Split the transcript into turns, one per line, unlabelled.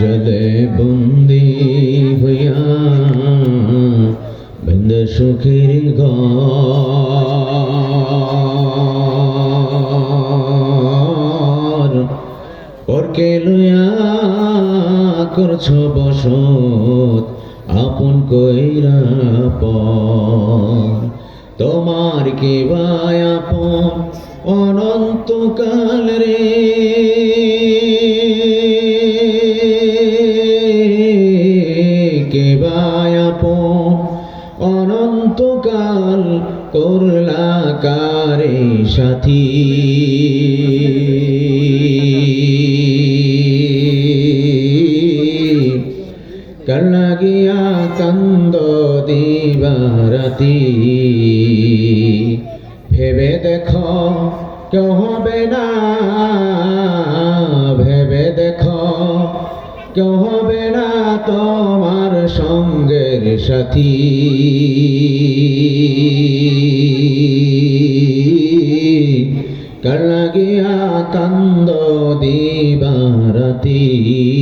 জলে বন্দি হইয়া বন্ধ সুখের ঘর পরকে লইয়া করছ বসত আপন কইরা পর তোমার কে আপন অনন্তকাল রে অনন্তকাল করলা কারে সাথী লাগিয়া কান্দ দিবারাতি? ভেবে দেখ, কেউ হবে না। ভেবে দেখ, কেউ হবে না তোমার সঙ্গের সাথী। লাগিয়া কান্দ দিবারাতি?